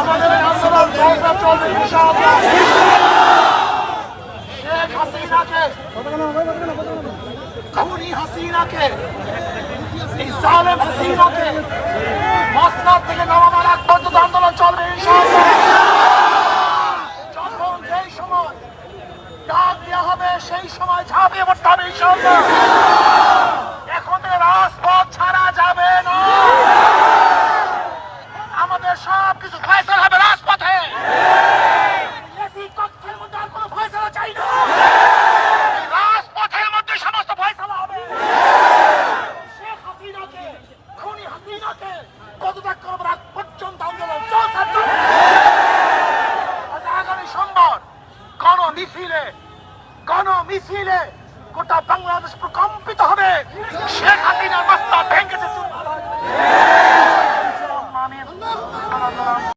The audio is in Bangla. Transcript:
আমাদের আন্দোলন চলবে চলবে ইনশাআল্লাহ শেখ হাসিনাকে খুনি হাসিনাকে এই জালেম হাসিনাকে মসনাদ থেকে নামাবার আগ পর্যন্ত আন্দোলন চলবে ইনশাআল্লাহ যখন যেই সময়, ডাক দেওয়া হবে, সেই সময় ঝাঁপিয়ে পড়তে হবে, ইনশাআল্লাহ। চলছে চলবে। আজ আগামী সোমবার গণ মিছিলে গণ মিছিলে গোটা বাংলাদেশ